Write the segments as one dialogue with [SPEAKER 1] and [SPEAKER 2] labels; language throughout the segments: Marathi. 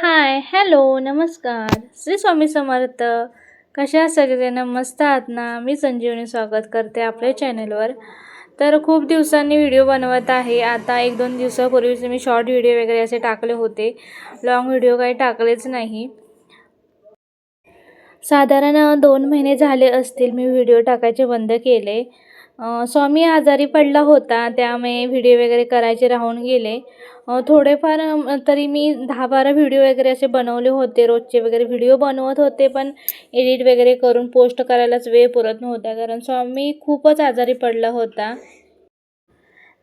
[SPEAKER 1] हाय हॅलो नमस्कार. श्री स्वामी समर्थ. कशा सगळेजण? मस्त आहात ना? मी संजीवनी स्वागत करते आपल्या चॅनलवर तर खूप दिवसांनी व्हिडिओ बनवत आहे. आता एक दोन दिवसापूर्वीच मी शॉर्ट व्हिडिओ वगैरे असे टाकले होते. लॉंग व्हिडिओ काही टाकलेच नाही. साधारण दोन महिने झाले असतील मी व्हिडिओ टाकायचे बंद केले. स्वामी आजारी पडला होता त्यामुळे व्हिडिओ वगैरे करायचे राहून गेले. थोडेफार तरी मी दहा बारा व्हिडिओ वगैरे असे बनवले होते रोजचे वगैरे व्हिडिओ बनवत होते पण एडिट वगैरे करून पोस्ट करायलाच वेळ पुरत नव्हता कारण स्वामी खूपच आजारी पडला होता.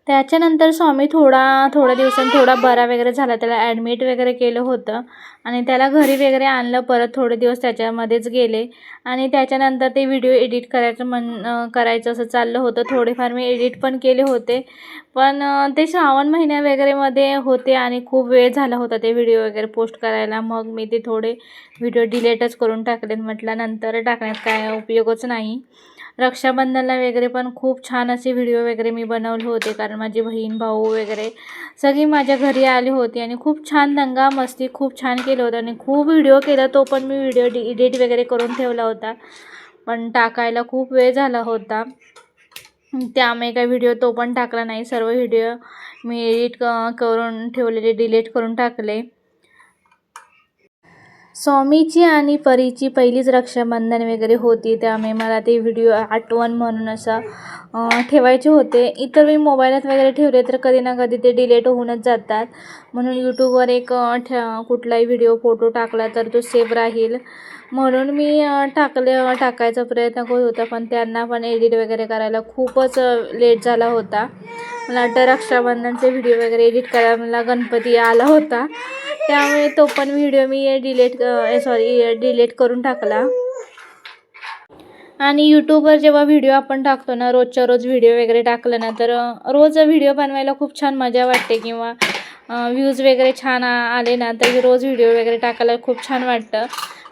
[SPEAKER 1] त्याच्यानंतर स्वामी थोडा थोड्या दिवसांनी थोडा बरा वगैरे झाला. त्याला ॲडमिट वगैरे केलं होतं. आणि त्याला घरी वगैरे आणलं परत थोडे दिवस त्याच्यामध्येच गेले. आणि त्याच्यानंतर ते व्हिडिओ एडिट करायचं मन करायचं असं चाललं होतं. थोडेफार मी एडिट पण केले होते. पण ते श्रावण महिन्या वगैरेमध्ये होते आणि खूप वेळ झाला होता ते व्हिडिओ वगैरे पोस्ट करायला. मग मी ते थोडे व्हिडिओ डिलेटच करून टाकले म्हटलं नंतर टाकण्यात काय उपयोगच नाही. रक्षाबंधनला वगैरे पण खूप छान असे व्हिडिओ वगैरे मी बनवले होते. कारण माझी बहीण भाऊ वगैरे सगळी माझ्या घरी आली होती आणि खूप छान दंगा मस्ती खूप छान केलं होतं आणि खूप व्हिडिओ केला. तो पण मी व्हिडिओ डि एडिट वगैरे करून ठेवला होता. पण टाकायला खूप वेळ झाला होता. त्यामुळे काही व्हिडिओ तो पण टाकला नाही. सर्व व्हिडिओ मी एडिट करून ठेवलेले डिलीट करून टाकले. स्वामीची आणि परीची पहिलीच रक्षाबंधन वगैरे होती त्यामुळे मला ते व्हिडिओ आठवण म्हणून असं ठेवायचे होते. इतर मी मोबाईलात वगैरे ठेवले तर कधी ना कधी ते डिलेट होऊनच जातात. म्हणून यूट्यूबवर एक ठे कुठलाही व्हिडिओ फोटो टाकला तर तो सेफ राहील. म्हणून मी टाकले टाकायचा प्रयत्न करत होता पण त्यांना पण एडिट वगैरे करायला खूपच लेट झाला होता. मला वाटतं रक्षाबंधनचे व्हिडिओ वगैरे एडिट करायला मला गणपती आला होता. त्यामुळे तो पण व्हिडिओ मी डिलीट सॉरी डिलीट करून टाकला. आणि यूट्यूबवर जेव्हा व्हिडिओ आपण टाकतो ना रोजच्या रोज व्हिडिओ वगैरे टाकलं ना तर रोज व्हिडिओ बनवायला खूप छान मजा वाटते किंवा व्ह्यूज वगैरे छान आले ना तर रोज व्हिडिओ वगैरे टाकायला खूप छान वाटतं.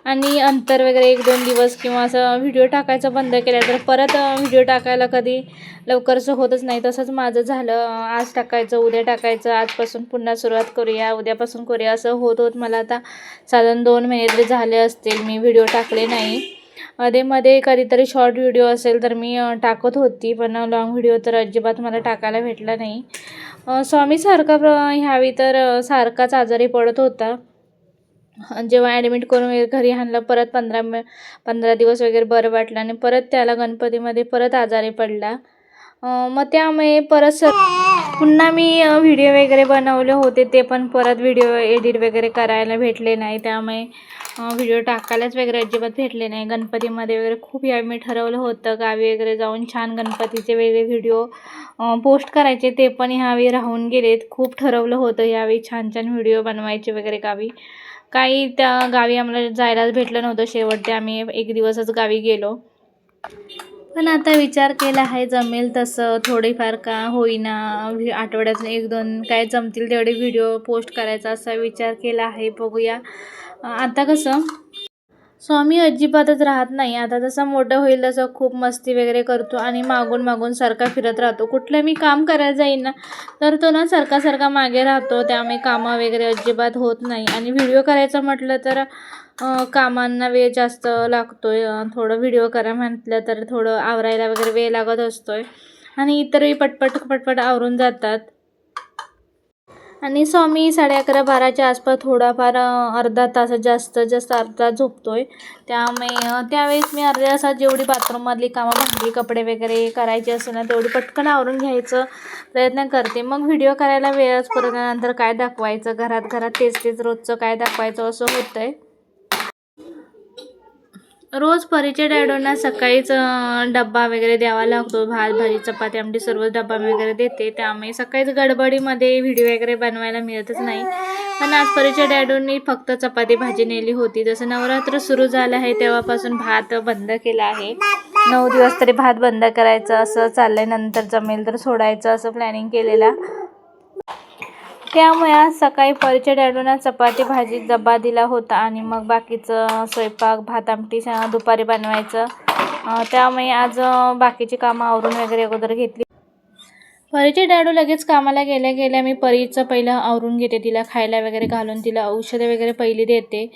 [SPEAKER 1] आणि अंतर वगैरे एक दोन दिवस किंवा असं व्हिडिओ टाकायचं बंद केलं तर परत व्हिडिओ टाकायला कधी लवकरचं होतच नाही. तसंच माझं झालं. आज टाकायचं उद्या टाकायचं आजपासून पुन्हा सुरुवात करूया उद्यापासून करूया. असं होत होत मला आता साधारण दोन महिने तरी झाले असतील. मी व्हिडिओ टाकले नाही. मध्ये मध्ये कधीतरी शॉर्ट व्हिडिओ असेल तर मी टाकत होती पण लॉंग व्हिडिओ तर अजिबात मला टाकायला भेटला नाही. स्वामी सारखा प्र ह्यावी तर सारखाच आजारी पडत होता. जेव्हा ॲडमिट करून घरी आणलं परत पंधरा मि पंधरा दिवस वगैरे बरं वाटलं आणि परत त्याला गणपतीमध्ये परत आजारी पडला. मग त्यामुळे परत स पुन्हा मी व्हिडिओ वगैरे बनवले होते ते पण परत व्हिडिओ एडिट वगैरे करायला भेटले नाही. त्यामुळे व्हिडिओ टाकायलाच वगैरे अजिबात भेटले नाही. गणपतीमध्ये वगैरे खूप यावेळी मी ठरवलं होतं गावी वगैरे जाऊन छान गणपतीचे वेगळे व्हिडिओ पोस्ट करायचे ते पण ह्यावेळी राहून गेलेत. खूप ठरवलं होतं यावेळी छान छान व्हिडिओ बनवायचे वगैरे गावी. काही त्या गावी आम्हाला जायलाच भेटलं नव्हतं शेवटचे आम्ही एक दिवसच गावी गेलो. पण आता विचार केला आहे जमेल तसं थोडेफार का होईना. आठवड्यातून एक दोन काय जमतील तेवढे व्हिडिओ पोस्ट करायचा असा विचार केला आहे बघूया. आता कसं स्वामी अजिबातच राहत नाही. आता जसं मोठं होईल तसं खूप मस्ती वगैरे करतो आणि मागून मागून सारखा फिरत राहतो. कुठलं मी काम करायला जाईन ना तर तो ना सारखा सारखा मागे राहतो. त्यामुळे कामं वगैरे अजिबात होत नाही. आणि व्हिडिओ करायचं म्हटलं तर कामांना वेळ जास्त लागतो आहे थोडं व्हिडिओ करा म्हटलं तर थोडं आवरायला वगैरे वेळ लागत असतोय. आणि इतरही पटपट पटपट आवरून जातात. आणि स्वामी साडे अकरा बाराच्या आसपास थोडाफार अर्धा तास जास्त जास्त अर्धा झोपतो आहे त्यामुळे त्यावेळेस मी अर्ध्या तासात जेवढी बाथरूममधली कामं भांडी कपडे वगैरे करायची असेल ना तेवढी पटकन आवरून घ्यायचं प्रयत्न करते. मग व्हिडिओ करायला वेळच परत नंतर काय दाखवायचं? घरात घरात तेच तेच रोजचं काय दाखवायचं? असं होतं आहे रोज परीच्या डॅडोंना सकाळीच डब्बा वगैरे द्यावा लागतो. भात भाजी चपाती आमटी सर्व डब्बा वगैरे देते. त्यामुळे सकाळीच गडबडीमध्ये व्हिडिओ वगैरे बनवायला मिळतच नाही. पण आज परीच्या डॅडोंनी फक्त चपाती भाजी नेली होती. जसं नवरात्र सुरू झालं आहे तेव्हापासून भात बंद केला आहे. नऊ दिवस तरी भात बंद करायचं असं चाललंय. नंतर जमेल तर सोडायचं असं प्लॅनिंग केलेला. त्यामुळे आज सकाळी परीच्या डॅडूंना चपाती भाजी डब्बा दिला होता आणि मग बाकीचं स्वयंपाक भात आमटी दुपारी बनवायचं. त्यामुळे आज बाकीची कामं आवरून वगैरे अगोदर घेतली. परीचे डॅडू लगेच कामाला गेल्या गेल्या मी परीचं पहिलं आवरून घेते. तिला खायला वगैरे घालून तिला औषधं वगैरे पहिली देते.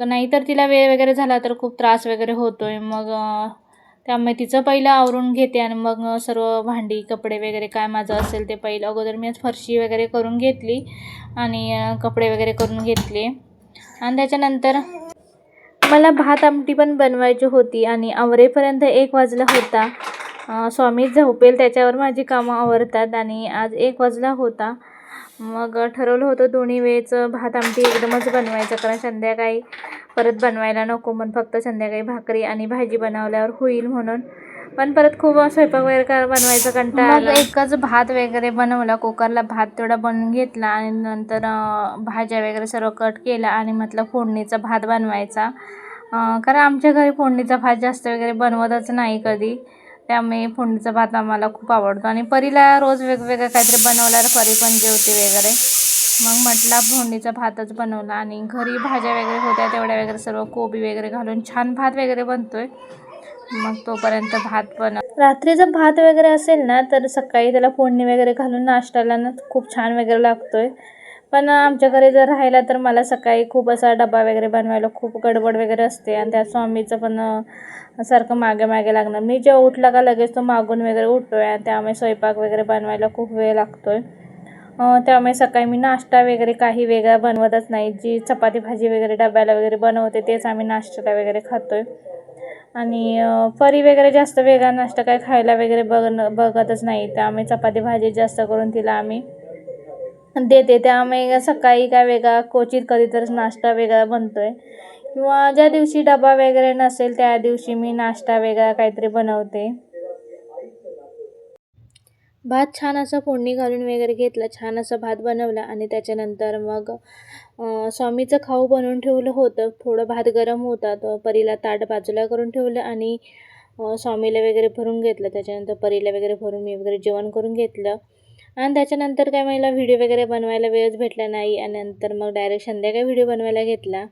[SPEAKER 1] नाहीतर तिला वेळ वगैरे झाला तर खूप त्रास वगैरे होतो आहे मग त्यामुळे तिचं पहिलं आवरून घेते आणि मग सर्व भांडी कपडे वगैरे काय माझं असेल ते पहिलं अगोदर मी आज फरशी वगैरे करून घेतली आणि कपडे वगैरे करून घेतले. आणि त्याच्यानंतर मला भात आमटी पण बनवायची होती आणि आवरेपर्यंत एक वाजला होता. स्वामी झोपेल त्याच्यावर माझी कामं आवरतात आणि आज एक वाजला होता. मग ठरवलं होतं दोन्ही वेळेचं भात आमटी एकदमच बनवायचं कारण संध्याकाळी परत बनवायला नको म्हणून फक्त संध्याकाळी भाकरी आणि भाजी बनवल्यावर होईल म्हणून. पण परत खूप स्वयंपाक वगैरे का बनवायचा कंटाळा एकच भात वगैरे बनवला कुकरला भात तेवढा बनवून घेतला आणि नंतर भाज्या वगैरे सर्व कट केला आणि म्हटलं फोडणीचा भात बनवायचा. कारण आमच्या घरी फोडणीचा भात जास्त वगैरे बनवतच नाही कधी. त्यामुळे फोडणीचा भात आम्हाला खूप आवडतो. आणि परीला रोज वेगवेगळं काहीतरी बनवल्यावर परी पण जेवते वगैरे. मग म्हटलं फोडणीचा भातच बनवला आणि घरी भाज्या वगैरे होत्या तेवढ्या वगैरे सर्व कोबी वगैरे घालून छान भात वगैरे बनतोय. मग तोपर्यंत भात बनव. रात्रीचा भात वगैरे असेल ना तर सकाळी त्याला फोडणी वगैरे घालून नाश्त्याला ना खूप छान वगैरे लागतोय. पण आमच्या घरी जर राहिला तर मला सकाळी खूप असा डबा वगैरे बनवायला खूप गडबड वगैरे असते आणि त्या स्वामीचं पण सारखं मागे मागे लागणार मी जेव्हा उठला का लगेच तो मागून वगैरे उठतोय आणि त्यामुळे स्वयंपाक वगैरे बनवायला खूप वेळ लागतोय. त्यामुळे सकाळी मी नाश्ता वगैरे काही वेगळा बनवतच नाही. जी चपाती भाजी वगैरे डब्याला वगैरे बनवते तेच आम्ही नाश्त्याला वगैरे खातोय. आणि परी वगैरे जास्त वेगळा नाश्ता काय खायला वगैरे बघ बघतच नाही. त्यामुळे चपाती भाजी जास्त करून तिला आम्ही देते. त्यामुळे सकाळी काय वेगळा क्वचित कधीतरीच नाश्ता वेगळा बनतोय. किंवा ज्या दिवशी डबा वगैरे नसेल त्या दिवशी मी नाश्ता वेगळा काहीतरी बनवते. भात छान असा फोडणी घालून वगैरे घेतला छान असा भात बनवला आणि त्याच्यानंतर मग स्वामीचं खाऊ बनवून ठेवलं होतं. थोडं भात गरम होता तर परीला ताट बाजूला करून ठेवलं आणि स्वामीला वगैरे भरून घेतलं. त्याच्यानंतर परीला वगैरे भरून मी वगैरे जेवण करून घेतलं. आणि त्याच्यानंतर काय मला व्हिडिओ वगैरे बनवायला वेळच भेटला नाही आणि नंतर मग डायरेक्ट संध्याकाळी व्हिडिओ बनवायला घेतला.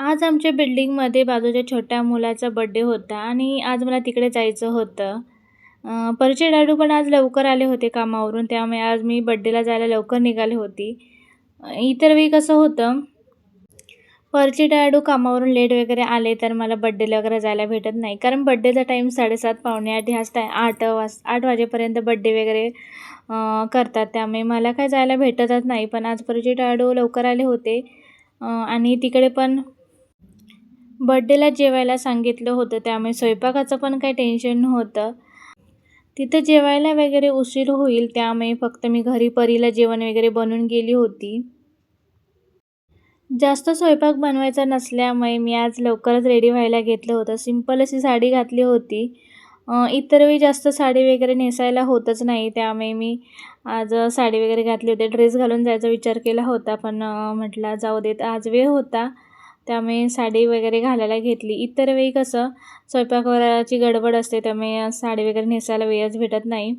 [SPEAKER 1] आज आमच्या बिल्डिंगमध्ये बाजूच्या छोट्या मुलाचा बड्डे होता आणि आज मला तिकडे जायचं होतं. अं, परचे डाडू पण आज लवकर आले होते कामावरून त्यामुळे आज मी बड्डेला जायला लवकर निघाले होती. इतर वेळी कसं होतं परचे डाडू कामावरून लेट वगैरे आले तर मला बड्डेला वगैरे जायला भेटत नाही. कारण बड्डेचा टाईम साडेसात पावणे आठ ह्याच टाय आठ वाज आठ वाजेपर्यंत बड्डे वगैरे करतात. त्यामुळे मला काय जायला भेटतच नाही. पण आज परचे डाडू लवकर आले होते. आणि तिकडे पण बड्डेला जेवायला सांगितलं होतं. त्यामुळे स्वयंपाकाचं पण काही टेन्शन नव्हतं. तिथं जेवायला वगैरे उशीर होईल त्यामुळे फक्त मी घरी परीला जेवण वगैरे बनवून गेली होती. जास्त स्वयंपाक बनवायचा नसल्यामुळे मी आज लवकरच रेडी व्हायला घेतलं होतं. सिंपल अशी साडी घातली होती. इतर वेळी जास्त साडी वगैरे नेसायला होतच नाही त्यामुळे मी आज साडी वगैरे घातली होती. ड्रेस घालून जायचा विचार केला होता पण म्हटला म्हटलं जाऊ देत आज वेळ होता. त्यामुळे साडी वगैरे घालायला घेतली. इतर वेळी कसं स्वयंपाकघराची गडबड असते त्यामुळे साडी वगैरे नेसायला वेळच भेटत नाही.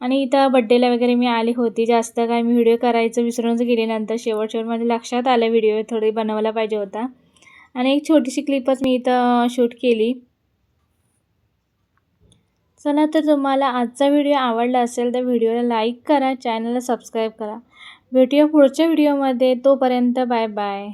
[SPEAKER 1] आणि इथं बड्डेला वगैरे मी आली होती. जास्त काय मी व्हिडिओ करायचं विसरूनच गेली. नंतर शेवट शेवट माझ्या लक्षात आलं व्हिडिओ थोडी बनवायला पाहिजे होता. आणि एक छोटीशी क्लिपच मी इथं शूट केली. चला तर तुम्हाला आजचा व्हिडिओ आवडला असेल तर व्हिडिओला लाईक करा. चॅनलला सबस्क्राईब करा. भेटूया पुढच्या व्हिडिओमध्ये तोपर्यंत बाय बाय